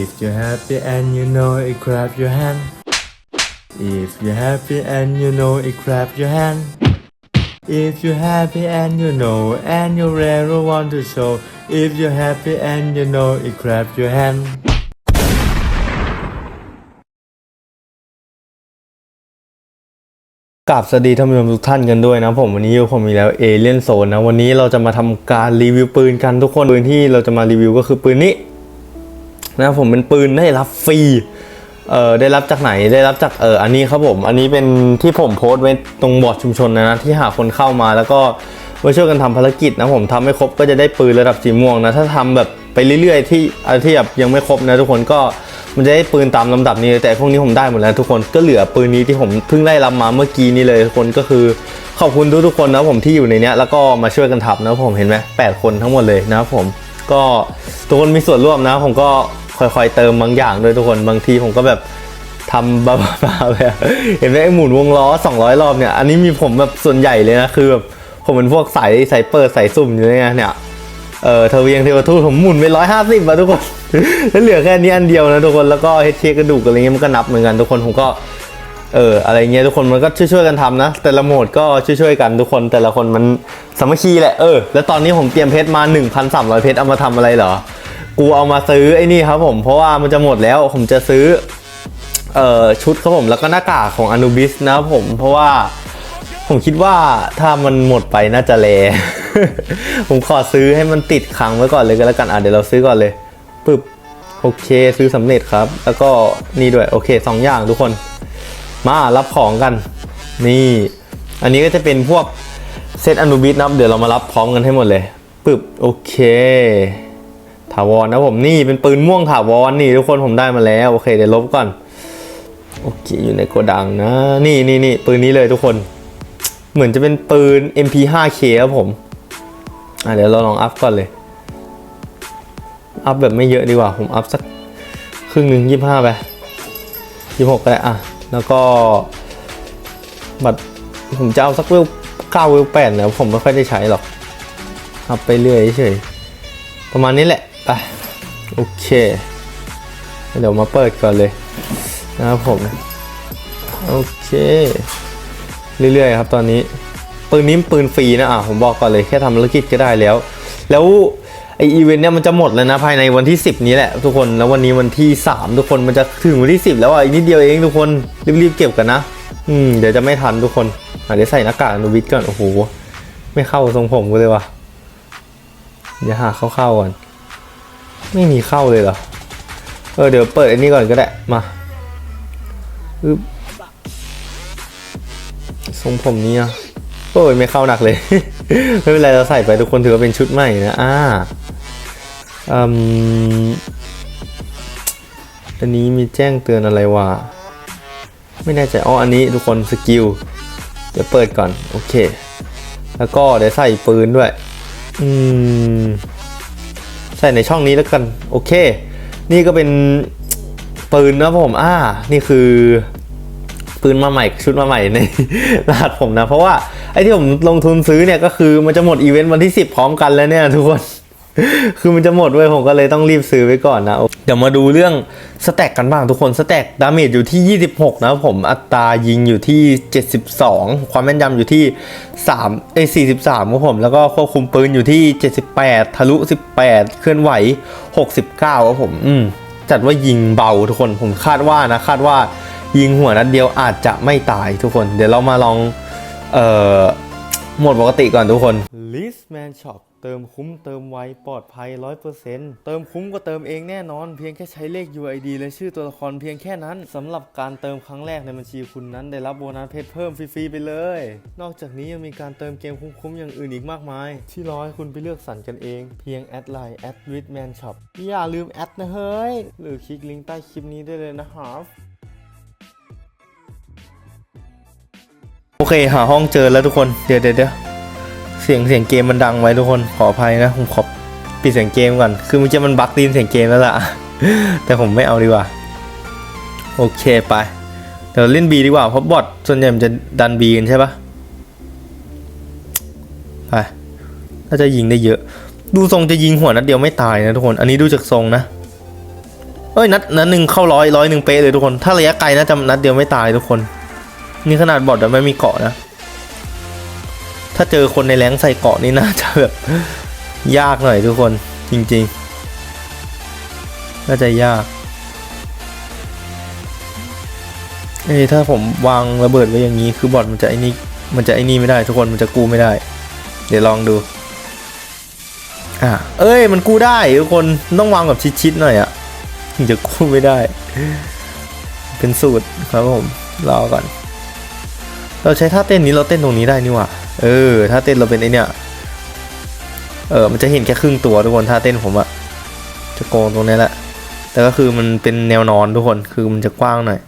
If you're happy and you know it, clap your hand. If you're happy and you know it, clap your hand. If you're happy and you know and you really want to show. If you're happy and you know it, clap your hand. กราบสวัสดีท่านผู้ชมทุกท่านกันด้วยนะผมวันนี้ยูผมมีแล้วเอเลียนโซนนะวันนี้เราจะมาทำการรีวิวปืนกันทุกคนปืนที่เราจะมารีวิวก็คือปืนนี้ นะผมเป็นปืนได้รับฟรีเอ่อได้รับจากไหนได้รับจากเอออันนี้ครับผม อันนี้เป็นที่ผมโพสต์ไว้ตรงบอร์ดชุมชนนะนะที่หาคนเข้ามาแล้วก็มาช่วยกันทำภารกิจนะผมทำไม่ครบก็จะได้ปืนระดับสีม่วงนะถ้าทำแบบไปเรื่อยๆ ที่อะไรที่แบบยังไม่ครบนะทุกคนก็มันจะได้ปืนตามลำดับนี้แต่พวกนี้ผมได้หมดแล้วทุกคนก็เหลือปืนนี้ที่ผมเพิ่งได้รับมาเมื่อกี้นี้เลยทุกคนก็คือขอบคุณทุกๆคนนะผมที่อยู่ในเนี้ยแล้วก็มาช่วยกันทำนะผมเห็นไหมแปดคนทั้งหมดเลยนะครับผมก็ทุกคนมีส่วนร่วมนะผมก็ ค่อยๆเติมบางอย่างด้วยทุกคนบางทีผมก็แบบทำบ้าๆไปอะเห็นไหมไอหมุนวงล้อ 200 รอบเนี่ยอันนี้มีผมแบบส่วนใหญ่เลยนะคือแบบผมเป็นพวกสายสายเปิดสายซุ่มอยู่เนี่ยเนี่ยเออเทวียงเทวทูตผมหมุนไปร้อยห้าสิบอะทุกคนแล้วเหลือแค่นี้อันเดียวนะทุกคนแล้วก็เฮดเชกระดูกอะไรเงี้ยมันก็นับเหมือนกันทุกคนผมก็เอออะไรเงี้ยทุกคนมันก็ช่วยๆกันทำนะ แต่ละโหมดก็ช่วยๆกันทุกคนแต่ละคนมันสามัคคีแหละเออแล้วตอนนี้ผมเตรียมเพชรมา 1,300 เพชรเอามาทำอะไรเหรอ กูเอามาซื้อไอ้นี่ครับผมเพราะว่ามันจะหมดแล้วผมจะซื้อเอ่อชุดครับผมแล้วก็หน้ากากของอนุบิสนะครับผมเพราะว่าผมคิดว่าถ้ามันหมดไปน่าจะแลผมขอซื้อให้มันติดค้างไว้ก่อนเลยก็แล้วกันอะเดี๋ยวเราซื้อก่อนเลยปึ๊บโอเคซื้อสำเร็จครับ แล้วก็นี่ด้วยโอเคสองอย่างทุกคน มารับของกัน นี่ อันนี้ก็จะเป็นพวกเซตอนุบิสนะครับเดี๋ยวเรามารับพร้อมกันให้หมดเลยปึ๊บโอเค ถาวรนะผมนี่เป็นปืนม่วงถาวรนี่ ทุกคนผมได้มาแล้วโอเคเดี๋ยวลบก่อนโอเคอยู่ในโกดังนะ นี่นี่นี่ปืนนี้เลยทุกคน เหมือนจะเป็นปืน MP5K ครับผมอะเดี๋ยวเราลองอัพก่อนเลย อัพแบบไม่เยอะดีกว่า ผมอัพสักครึ่งหนึ่งยี่ห้าไปยี่หกก็ได้อะ แล้วก็ บัตรผมจะเอาสักเวลเก้าเวลแปดนะผมไม่ค่อยได้ใช้หรอกอัพไปเรื่อยเฉยประมาณนี้แหละ ไปโอเค เดี๋ยวมาเปิดก่อนเลยนะครับผม โอเค เรื่อยๆครับตอนนี้ ปืนนี้ปืนฟรีนะอะผมบอกก่อนเลยแค่ทำธุรกิจก็ได้แล้ว แล้วไออีเวนต์เนี่ยมันจะหมดแล้วนะภายในวันที่ 10 นี้แหละทุกคนแล้ววันนี้วันที่ 3 ทุกคนมันจะถึงวันที่ 10 แล้วอะอีกนิดเดียวเองทุกคนรีบๆเก็บกันนะอืมเดี๋ยวจะไม่ทันทุกคนเดี๋ยวใส่หน้ากากอนุวิทย์ก่อนโอ้โหไม่เข้าทรงผมกูเลยว่ะเดี๋ยวหาเข้าๆก่อน ไม่มีเข้าเลยเหรอ เออเดี๋ยวเปิดอันนี้ก่อนก็ได้ มาอึบทรงผมนี้อะโอ้ยไม่เข้าหนักเลย ไม่เป็นไรเราใส่ไปทุกคนถือว่าเป็นชุดใหม่นะอ่าอืมอันนี้มีแจ้งเตือนอะไรวะไม่แน่ใจอ๋ออันนี้ทุกคนสกิลเดี๋ยวเปิดก่อน โอเค แล้วก็เดี๋ยวใส่ปืนด้วย อืม ส่ในช่องนี้แล้วกันโอเค นี่ก็เป็นปืนนะผมอ่านี่คือปืนมาใหม่ชุดมาใหม่ในรหัสผมนะ เพราะว่าไอ้ที่ผมลงทุนซื้อเนี่ยก็คือมันจะหมดอีเวนต์วันที่ 10 พร้อมกันแล้วเนี่ยทุกคน คือมันจะหมดเว้ยผมก็เลยต้องรีบซื้อไว้ก่อนนะ เดี๋ยวมาดูเรื่องสแต็กกันบ้างทุกคนสแต็กดาเมจอยู่ที่ 26 นะครับผมอัตรายิงอยู่ที่ 72 ความแม่นยำอยู่ที่3เอ้ย43ครับผม แล้วก็ควบคุมปืนอยู่ที่ 78 ทะลุ 18 เคลื่อนไหว 69ครับผมอืมจัดว่ายิงเบาทุกคนผมคาดว่านะ คาดว่ายิงหัวนัดเดียวอาจจะไม่ตายทุกคน เดี๋ยวเรามาลองเอ่อโหมดปกติก่อนทุกคน Listman Shop เติมคุ้มเติมไวปลอดภัย 100%เติมคุ้มก็เติมเองแน่นอน เพียงแค่ใช้เลข UID และชื่อตัวละครเพียงแค่นั้นสำหรับการเติมครั้งแรกในบัญชีคุณนั้น ได้รับโบนัสเพชรเพิ่มฟรีๆไปเลย นอกจากนี้ยังมีการเติมเกมคุ้มๆอย่างอื่นอีกมากมาย ที่รอให้คุณไปเลือกสรรกันเอง เพียงแอดไลน์ at w i t m a n shop อย่าลืมแอดนะเฮ้ยหรือคลิกลิงก์ใต้คลิปนี้ได้เลยนะครับโอเค หาห้องเจอแล้วทุกคน เดี๋ยวเดี๋ยว เสียงเสียงเกมมันดังไว้ทุกคนขออภัยนะผมขอปิดเสียงเกมก่อนคือมื่อกี้มันบั๊กตีนเสียงเกมแล้วล่ะ แต่ผมไม่เอาดีกว่า โอเคไปเดี๋ยวเล่น B ดีกว่าเพราะบอทส่วนใหญ่มันจะดัน B กันใช่ปะไปน่าจะยิงได้เยอะ ดูทรงจะยิงหัวนัดเดียวไม่ตายนะทุกคน อันนี้ดูจากทรงนะเอ้ยนัดนัดหนึ่งเข้าร้อยร้อยหนึ่งเป๊ะเลยทุกคน ถ้าระยะไกลน่าจะนัดเดียวไม่ตายทุกคน นี่ขนาดบอดแต่ไม่มีเกาะนะ ถ้าเจอคนในแรงใส่เกาะนี่น่าจะแบบยากหน่อยทุกคนจริงๆ น่าจะยาก เอ้ถ้าผมวางระเบิดไว้อย่างนี้คือบอทมันจะไอ้นี่มันจะไอ้นี่ไม่ได้ ทุกคนมันจะกู้ไม่ได้ เดี๋ยวลองดูอะเอ้ยมันกู้ได้ทุกคนต้องวางแบบชิดๆหน่อยอะถึงจะกู้ไม่ได้ เป็นสูตรครับผมรอก่อน เราใช้ท่าเต้นนี้เราเต้นตรงนี้ได้นี่หว่า เออท่าเต้นเราเป็นไอเนี่ย เออ มันจะเห็นแค่ครึ่งตัวทุกคนท่าเต้นผมอะจะโกงตรงนี้แหละ แต่ก็คือมันเป็นแนวนอนทุกคน คือมันจะกว้างหน่อย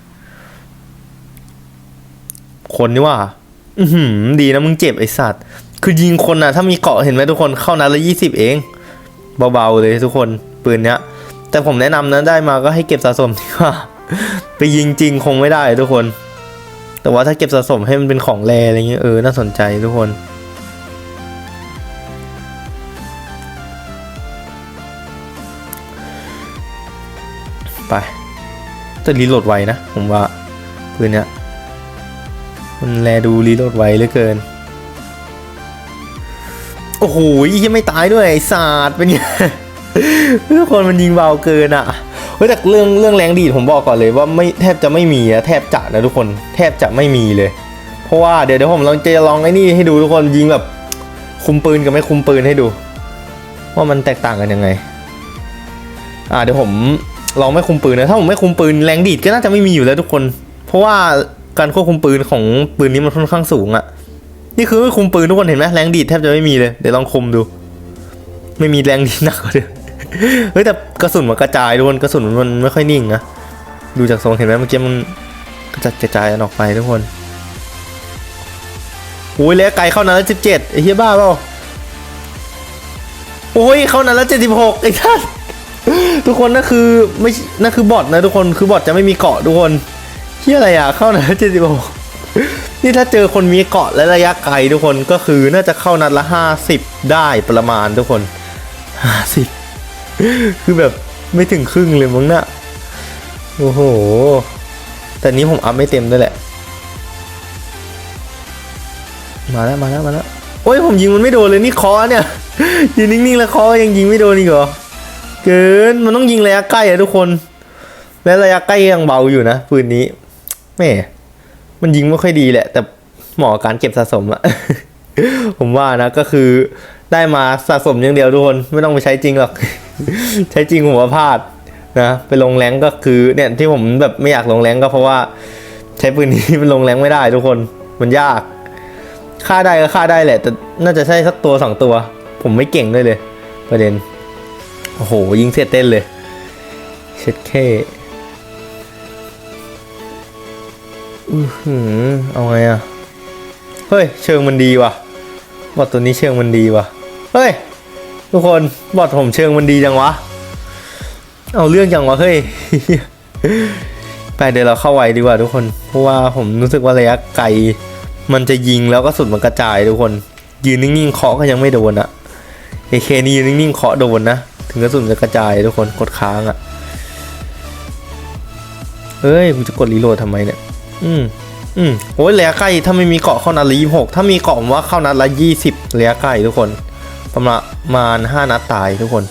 คนนี่ว่า อือหือดีนะมึงเจ็บไอสัตว์ คือยิงคนอะถ้ามีเกาะเห็นไหมทุกคนเข้านัดละยี่สิบเอง เบาๆเลยทุกคน ปืนเนี้ย แต่ผมแนะนำนะได้มาก็ให้เก็บสะสมดีกว่า ไปยิงจริงคงไม่ได้ทุกคน แต่ว่าถ้าเก็บสะสมให้มันเป็นของแรอะไรเงี้ยเออน่าสนใจทุกคน ไปแต่รีโหลดไวนะผมว่าปืนเนี้ยมันแลดูรีโหลดไวเหลือเกิน โอ้โหยังไม่ตายด้วยไอ้ศาสตร์เป็นไงทุกคนมันยิงเบาเกินอะ เฮ้ยแต่เรื่องเรื่องแรงดีดผมบอกก่อนเลยว่าไม่แทบจะไม่มีนะแทบจะนะทุกคนแทบจะไม่มีเลย เพราะว่าเดี๋ยวเดี๋ยวผมลองจะลองไอ้นี่ให้ดูทุกคนยิงแบบคุมปืนกับไม่คุมปืนให้ดู ว่ามันแตกต่างกันยังไง อ่าเดี๋ยวผมลองไม่คุมปืนนะถ้าผมไม่คุมปืนแรงดีดก็น่าจะไม่มีอยู่แล้วทุกคน เพราะว่าการควบคุมปืนของปืนนี้มันค่อนข้างสูงอะนี่คือไม่คุมปืนทุกคนเห็นไหมแรงดีดแทบจะไม่มีเลยเดี๋ยวลองคุมดู ไม่มีแรงดีดหนักกว่าเดิม เฮ้ยแต่กระสุนมันกระจายทุกคนกระสุนมันไม่ค่อยนิ่งนะดูจากทรงเห็นไหมเมื่อกี้มันกระจัดกระจายออกไปทุกคนโอ้ยแล้วไกลเข้านั้นแล้วสิบเจ็ดไอ้เหี้ยบ้าเปล่าโอ้ยเข้านั้นแล้วเจ็ดสิบหกไอ้ท่านทุกคนนั่นคือไม่นั่นคือบอทนะทุกคนคือบอทจะไม่มีเกาะทุกคนเฮียอะไรอะเข้านัดเจ็ดสิบหกนี่ถ้าเจอคนมีเกาะและระยะไกลทุกคนก็คือน่าจะเข้านัดละห้าสิบได้ประมาณทุกคนห้าสิบ คือแบบไม่ถึงครึ่งเลยมั้งน่ะโอ้โห แต่นี้ผมอัพไม่เต็มด้วยแหละ มาแล้วมาแล้วมาแล้วโอ้ยผมยิงมันไม่โดนเลยนี่คอเนี่ยยืนนิ่งๆแล้วคอยังยิงไม่โดนอีกเหรอเกินมันต้องยิงระยะใกล้อะทุกคน และระยะใกล้ยังเบาอยู่นะปืนนี้แม่มันยิงไม่ค่อยดีแหละ แต่เหมาะกับการเก็บสะสมอะผมว่านะก็คือ ได้มาสะสมอย่างเดียวทุกคนไม่ต้องไปใช้จริงหรอก ใช้จริงผมว่าพลาดนะไปลงแรงก็คือเนี่ยที่ผมแบบไม่อยากลงแรงก็เพราะว่า ใช้ปืนนี้มันลงแรงไม่ได้ทุกคนมันยากฆ่าได้ก็ฆ่าได้แหละ แต่น่าจะใช่สักตัวสองตัว ผมไม่เก่งด้วยเลย ประเด็นโอ้โหยิงเสร็จเต้นเลยเช็ดแค่อือหือเอาไงอะเฮ้ย เชิงมันดีว่ะ บอทตัวนี้เชิงมันดีว่ะเฮ้ย ทุกคนบอทผมเชิงมันดีจังวะ เอาเรื่องจังวะเฮ้ยไปเดี๋ยวเราเข้าไวดีกว่าทุกคน เพราะว่าผมรู้สึกว่าระยะไกล มันจะยิงแล้วก็สุดมันกระจายทุกคน ยืนนิ่งๆเคาะก็ยังไม่โดนอะเอเคนี่ยืนนิ่งๆเคาะโดนนะ ถึงกระสุนจะกระจายทุกคนกดค้างอะ่ะเอ้ยกูจะกดรีโหลดทำไมเนี่ย อืม อืมโอ้ยระยะใกล้ถ้าไม่มีเกาะเข้านัดละยี่หกถ้ามีเกาะผมว่าเข้านัดละยี่สิบระยะใกล้ทุกคนประมาณห้านัดตายทุกคน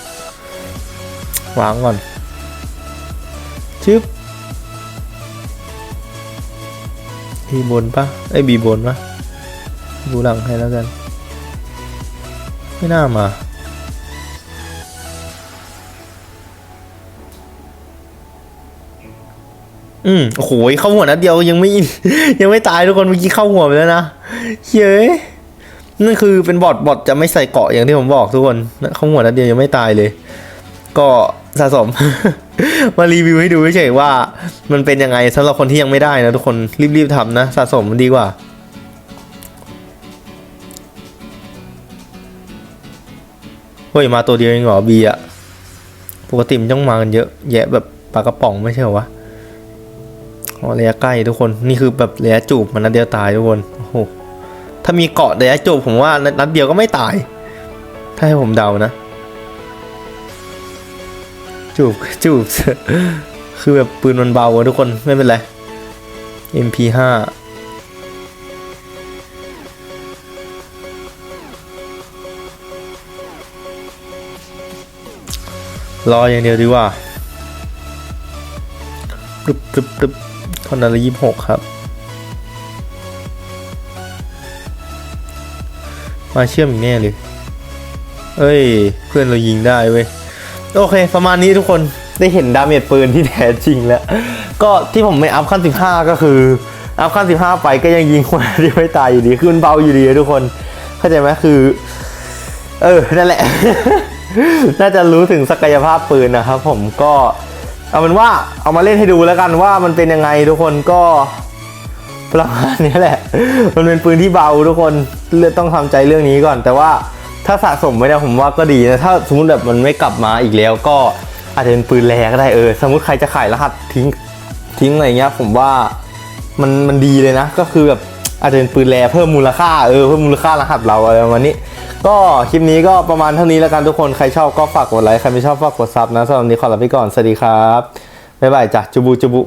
วางก่อนชึบบีบนปะไอ้บีบนปะดูหลังให้แล้วกัน ไม่น่ามา อืมโอ้โหเข้าหัวนัดเดียวยังไม่ยังไม่ตายทุกคนเมื่อกี้เข้าหัวไปแล้วนะเย้ยนั่นคือเป็นบอทบอทจะไม่ใส่เกาะอย่างที่ผมบอกทุกคนเข้าหัวนัดเดียวยังไม่ตายเลย ก็สะสม มารีวิวให้ดูเฉยๆว่า มันเป็นยังไงสำหรับคนที่ยังไม่ได้นะทุกคนรีบๆทำนะสะสมมันดีกว่าเฮ้ยมาตัวเดียวเองเหรอบีอะปกติมันต้องมากันเยอะ แยะแบบปลากระป๋องไม่ใช่เหรอวะ ระยะใกล้ทุกคนนี่คือแบบระยะจูบมันนัดเดียวตายทุกคนโอ้โหถ้ามีเกาะระยะจูบผมว่านัดเดียวก็ไม่ตาย ถ้าให้ผมเดานะ จูบจูบคือแบบปืนมันเบาอะทุกคนไม่เป็นไร MP5 รออย่างเดียวดีกว่าตึ๊บตึ๊บตึ๊บ คอนละยี่หกครับ มาเชื่อมอีกแน่เลย เอ้ย เพื่อนเรายิงได้เว้ย โอเค ประมาณนี้ทุกคนได้เห็นดาเมจปืนที่แท้จริงแล้ว ก็ที่ผมไม่อัพขั้น 15 ก็คือ อัพขั้น 15 ไปก็ยังยิงคนที่ไม่ตายอยู่ดีคือมันเบาอยู่ดีทุกคนเข้าใจไหมคือ เออ นั่นแหละ น่าจะรู้ถึงศักยภาพปืนนะครับผมก็ เอาเป็นว่าเอามาเล่นให้ดูแล้วกันว่ามันเป็นยังไงทุกคนก็ประมาณนี้แหละ มันเป็นปืนที่เบาทุกคนเลือกต้องทำใจเรื่องนี้ก่อน แต่ว่าถ้าสะสมไม่ได้ผมว่าก็ดีนะถ้าสมมติแบบมันไม่กลับมาอีกแล้วก็อาจจะเป็นปืนแรก็ได้เออสมมติใครจะขายรหัสทิ้งทิ้งอะไรเงี้ย ผมว่ามันมันดีเลยนะ ก็คือแบบอาจจะเป็นปืนแรเพิ่มมูลค่าเออเพิ่มมูลค่ารหัสเราอะไรประมาณนี้ ก็คลิปนี้ก็ประมาณเท่านี้แล้วกันทุกคนใครชอบก็ฝากกดไลค์ใครไม่ชอบฝากกดซับนะสำหรับวันนี้ขอลาไปก่อนสวัสดีครับบ๊ายบายจ้ะจุบุจุบุ